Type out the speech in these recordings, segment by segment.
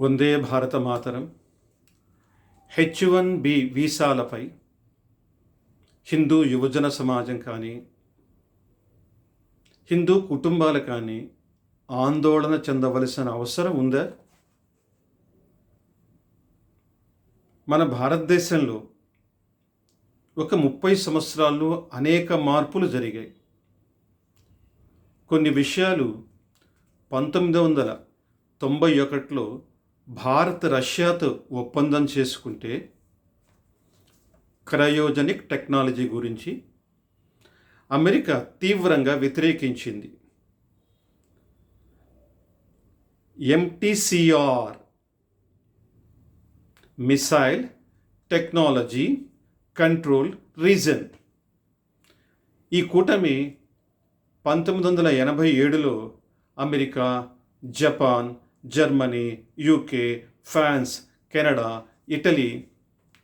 వందే భారత మాతరం H one B వీసాలపై హిందూ యువజన సమాజం కానీ హిందూ కుటుంబాలు కానీ ఆందోళన చెందవలసిన అవసరం ఉందా? మన భారతదేశంలో ఒక ముప్పై సంవత్సరాల్లో అనేక మార్పులు జరిగాయి. కొన్ని విషయాలు పంతొమ్మిది వందల తొంభై ఒకటిలో భారత్ రష్యాతో ఒప్పందం చేసుకుంటే క్రయోజనిక్ టెక్నాలజీ గురించి అమెరికా తీవ్రంగా వ్యతిరేకించింది. MTCR missile technology control regime ఈ కూటమి పంతొమ్మిది వందల ఎనభై ఏడులో America Japan Germany UK France Canada Italy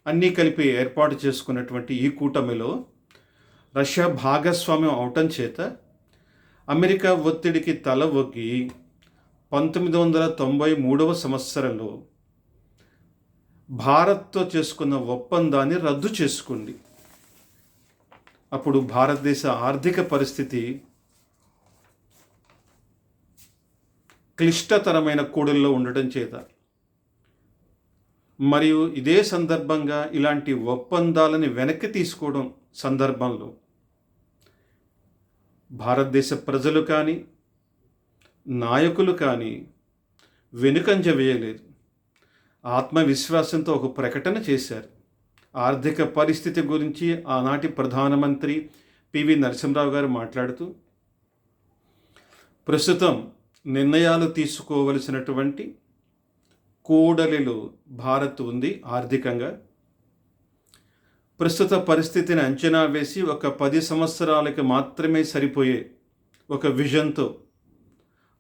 అన్నీ కలిపి ఏర్పాటు చేసుకున్నటువంటి ఈ కూటమిలో రష్యా భాగస్వామ్యం అవటం చేత అమెరికా ఒత్తిడికి తల ఒగ్గి పంతొమ్మిది వందల తొంభై మూడవ సంవత్సరంలో భారత్తో చేసుకున్న ఒప్పందాన్ని రద్దు చేసుకుంది. అప్పుడు భారతదేశ ఆర్థిక పరిస్థితి క్లిష్టతరమైన కూడల్లో ఉండటం చేత. మరియు ఇదే సందర్భంగా ఇలాంటి ఒప్పందాలని వెనక్కి తీసుకోవడం సందర్భంలో భారతదేశ ప్రజలు కానీ నాయకులు కానీ వెనుకంజ వేయలేదు. ఆత్మవిశ్వాసంతో ఒక ప్రకటన చేశారు. ఆర్థిక పరిస్థితి గురించి ఆనాటి ప్రధానమంత్రి పివి నరసింహరావు గారు మాట్లాడుతూ ప్రస్తుతం నిర్ణయాలు తీసుకోవలసినటువంటి కూడలిలో భారత్ ఉంది ఆర్థికంగా. ప్రస్తుత పరిస్థితిని అంచనా వేసి ఒక పది సంవత్సరాలకి మాత్రమే సరిపోయే ఒక విజన్తో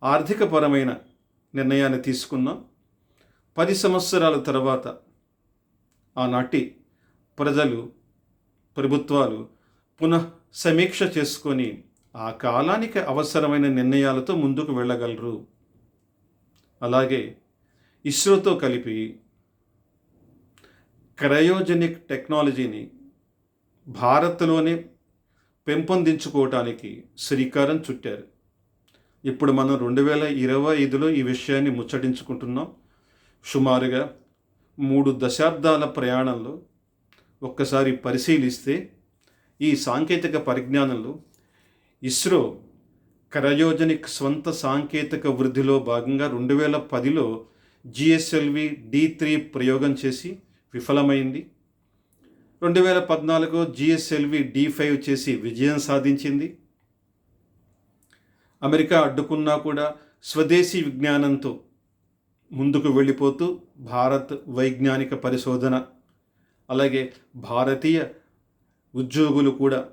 ఆర్థికపరమైన నిర్ణయాన్ని తీసుకున్నాం. పది సంవత్సరాల తర్వాత ఆనాటి ప్రజలు ప్రభుత్వాలు పునః సమీక్ష చేసుకొని ఆ కాలానికి అవసరమైన నిర్ణయాలతో ముందుకు వెళ్ళగలరు. అలాగే ఇస్రోతో కలిపి క్రయోజెనిక్ టెక్నాలజీని భారత్లోనే పెంపొందించుకోవటానికి శ్రీకారం చుట్టారు. ఇప్పుడు మనం రెండు వేల ఇరవై ఐదులో ఈ విషయాన్ని ముచ్చటించుకుంటున్నాం. సుమారుగా మూడు దశాబ్దాల ప్రయాణంలో ఒక్కసారి పరిశీలిస్తే ఈ సాంకేతిక పరిజ్ఞానంలో ఇస్రో కరయోజనిక్ స్వంత సాంకేతిక వృద్ధిలో భాగంగా రెండు వేల పదిలో జిఎస్ఎల్వి డి త్రీ ప్రయోగం చేసి విఫలమైంది. రెండు వేల పద్నాలుగు జిఎస్ఎల్వి డి ఫైవ్ చేసి విజయం సాధించింది. అమెరికా అడ్డుకున్నా కూడా స్వదేశీ విజ్ఞానంతో ముందుకు వెళ్ళిపోతూ భారత్ వైజ్ఞానిక పరిశోధన అలాగే భారతీయ ఉద్యోగులు కూడా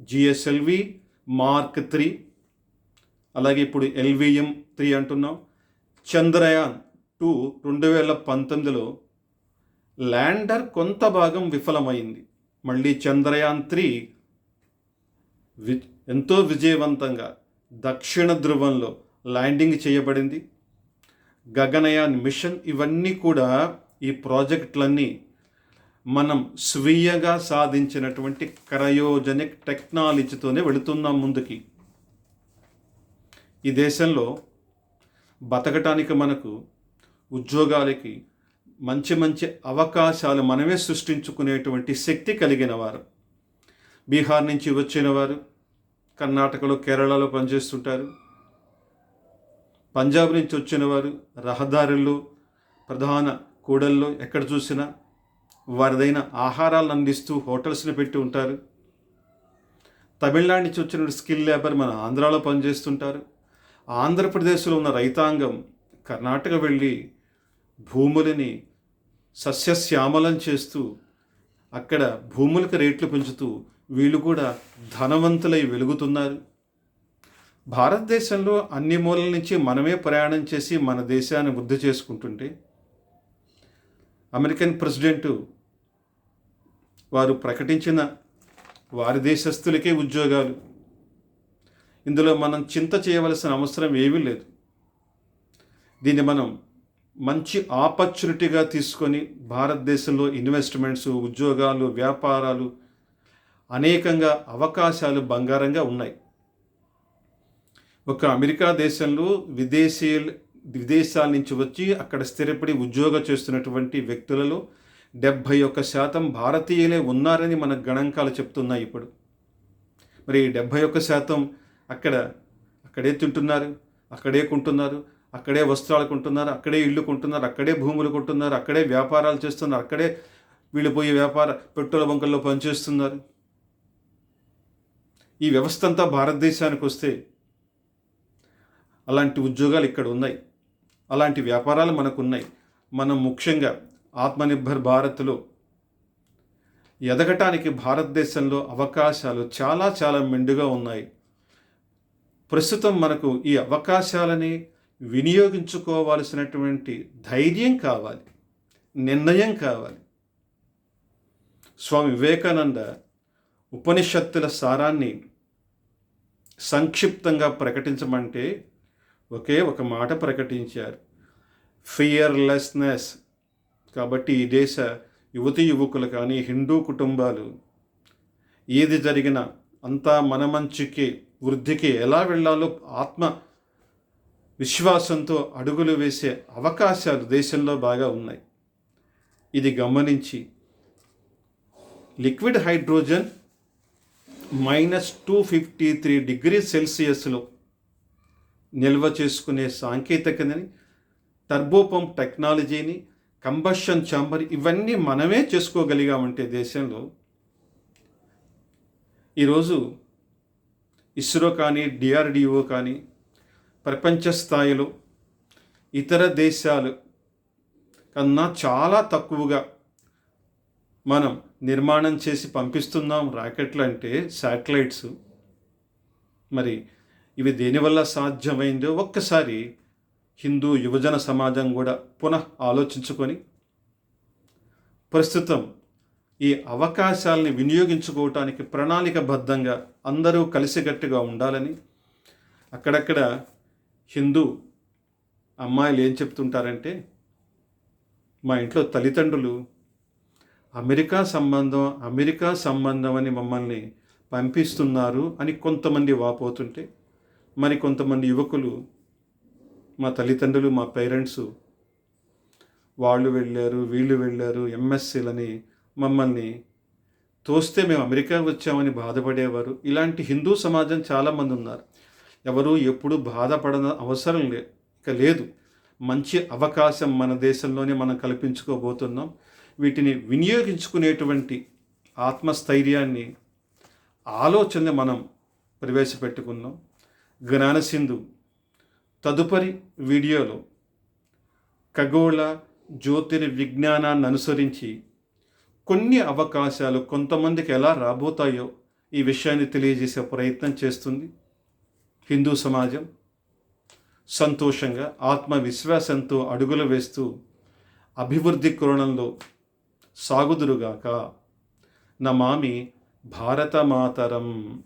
జిఎస్ఎల్వి మార్క్ త్రీ. అలాగే ఇప్పుడు ఎల్విఎం త్రీ అంటున్నాం. చంద్రయాన్ టూ రెండు వేల పంతొమ్మిదిలో ల్యాండర్ కొంత భాగం విఫలమైంది. మళ్ళీ చంద్రయాన్ త్రీ వి ఎంతో విజయవంతంగా దక్షిణ ధృవంలో ల్యాండింగ్ చేయబడింది. గగనయాన్ మిషన్ ఇవన్నీ కూడా ఈ ప్రాజెక్టులన్నీ మనం స్వీయంగా సాధించినటువంటి క్రయోజనిక్ టెక్నాలజీతోనే వెళుతున్నాం ముందుకి. ఈ దేశంలో బతకటానికి మనకు ఉద్యోగాలకి మంచి మంచి అవకాశాలు మనమే సృష్టించుకునేటువంటి శక్తి కలిగిన వారు. బీహార్ నుంచి వచ్చిన వారు కర్ణాటకలో కేరళలో పనిచేస్తుంటారు. పంజాబ్ నుంచి వచ్చిన వారు రహదారుల్లో ప్రధాన కూడల్లో ఎక్కడ చూసినా వారిదైన ఆహారాలను అందిస్తూ హోటల్స్ని పెట్టి ఉంటారు. తమిళనాడు నుంచి వచ్చిన స్కిల్ లేబర్ మన ఆంధ్రాలో పనిచేస్తుంటారు. ఆంధ్రప్రదేశ్లో ఉన్న రైతాంగం కర్ణాటక వెళ్ళి భూములని సస్యశ్యామలం చేస్తూ అక్కడ భూములకు రేట్లు పెంచుతూ వీళ్ళు కూడా ధనవంతులై వెలుగుతున్నారు. భారతదేశంలో అన్ని మూలల నుంచి మనమే ప్రయాణం చేసి మన దేశాన్ని వృద్ధి చేసుకుంటుంటే అమెరికన్ ప్రెసిడెంటు వారు ప్రకటించిన వారి దేశస్తులకే ఉద్యోగాలు. ఇందులో మనం చింత చేయవలసిన అవసరం ఏమీ లేదు. దీన్ని మనం మంచి ఆపర్చునిటీగా తీసుకొని భారతదేశంలో ఇన్వెస్ట్మెంట్స్ ఉద్యోగాలు వ్యాపారాలు అనేకంగా అవకాశాలు బంగారంగా ఉన్నాయి. ఒక అమెరికా దేశంలో విదేశీ విదేశాల నుంచి వచ్చి అక్కడ స్థిరపడి ఉద్యోగం చేస్తున్నటువంటి వ్యక్తులలో డెబ్భై ఒక్క శాతం భారతీయులే ఉన్నారని మన గణాంకాలు చెప్తున్నాయి ఇప్పుడు. మరి డెబ్భై ఒక్క శాతం అక్కడ అక్కడే తింటున్నారు అక్కడే కొంటున్నారు అక్కడే వస్త్రాలు కొంటున్నారు అక్కడే ఇల్లు కొంటున్నారు అక్కడే భూములు కొంటున్నారు అక్కడే వ్యాపారాలు చేస్తున్నారు అక్కడే వీళ్ళు పోయి వ్యాపార పెట్రోల్ బంకుల్లో పనిచేస్తున్నారు. ఈ వ్యవస్థ అంతా భారతదేశానికి వస్తే అలాంటి ఉద్యోగాలు ఇక్కడ ఉన్నాయి. అలాంటి వ్యాపారాలు మనకు ఉన్నాయి మనం ముఖ్యంగా ఆత్మనిర్భర్ భారత్లో ఎదగటానికి భారతదేశంలో అవకాశాలు చాలా చాలా మెండుగా ఉన్నాయి. ప్రస్తుతం మనకు ఈ అవకాశాలని వినియోగించుకోవాల్సినటువంటి ధైర్యం కావాలి. నిర్ణయం కావాలి. స్వామి వివేకానంద ఉపనిషత్తుల సారాన్ని సంక్షిప్తంగా ప్రకటించమంటే ఒకే ఒక మాట ప్రకటించారు. ఫియర్లెస్నెస్ కాబట్టి ఈ దేశ యువతి యువకులు కానీ హిందూ కుటుంబాలు ఏది జరిగినా అంతా మన మంచికి వృద్ధికి ఎలా వెళ్ళాలో ఆత్మ విశ్వాసంతో అడుగులు వేసే అవకాశాలు దేశంలో బాగా ఉన్నాయి. ఇది గమనించి liquid hydrogen minus two fifty three degree సెల్సియస్లో నిల్వ చేసుకునే సాంకేతికతని టర్బోపంప్ టెక్నాలజీని కంబషన్ చాంబర్ ఇవన్నీ మనమే చేసుకోగలిగామంటే దేశంలో ఈరోజు ఇస్రో కానీ డిఆర్డిఓ కానీ ప్రపంచ స్థాయిలో ఇతర దేశాలు కన్నా చాలా తక్కువగా మనం నిర్మాణం చేసి పంపిస్తున్నాం రాకెట్లు అంటే శాటిలైట్స్ మరి ఇవి దేనివల్ల సాధ్యమైందో ఒక్కసారి హిందూ యువజన సమాజం కూడా పునః ఆలోచించుకొని ప్రస్తుతం ఈ అవకాశాలని వినియోగించుకోవటానికి ప్రణాళికబద్ధంగా అందరూ కలిసికట్టుగా ఉండాలని అక్కడక్కడ హిందూ అమ్మాయిలు ఏం చెప్తుంటారంటే మా ఇంట్లో తల్లిదండ్రులు అమెరికా సంబంధం అమెరికా సంబంధం అని మమ్మల్ని పంపిస్తున్నారు అని కొంతమంది వాపోతుంటే మరి కొంతమంది యువకులు మా తల్లిదండ్రులు మా పేరెంట్స్ వాళ్ళు వెళ్ళారు వీళ్ళు వెళ్ళారు ఎంఎస్సీలని మమ్మల్ని తోస్తే మేము అమెరికా వచ్చామని బాధపడేవారు. ఇలాంటి హిందూ సమాజం చాలామంది ఉన్నారు. ఎవరు ఎప్పుడు బాధపడన అవసరం లే ఇక లేదు. మంచి అవకాశం మన దేశంలోనే మనం కల్పించుకోబోతున్నాం. వీటిని వినియోగించుకునేటువంటి ఆత్మస్థైర్యాన్ని ఆలోచన మనం ప్రవేశపెట్టుకున్నాం. జ్ఞానసింధు తదుపరి వీడియోలో ఖగోళ జ్యోతిర్ విజ్ఞానాన్ని అనుసరించి కొన్ని అవకాశాలు కొంతమందికి ఎలా రాబోతాయో ఈ విషయాన్ని తెలియజేసే ప్రయత్నం చేస్తుంది హిందూ సమాజం. సంతోషంగా ఆత్మవిశ్వాసంతో అడుగులు వేస్తూ అభివృద్ధి కోణంలో సాగుదురుగాక. నమామి భారతమాతరం.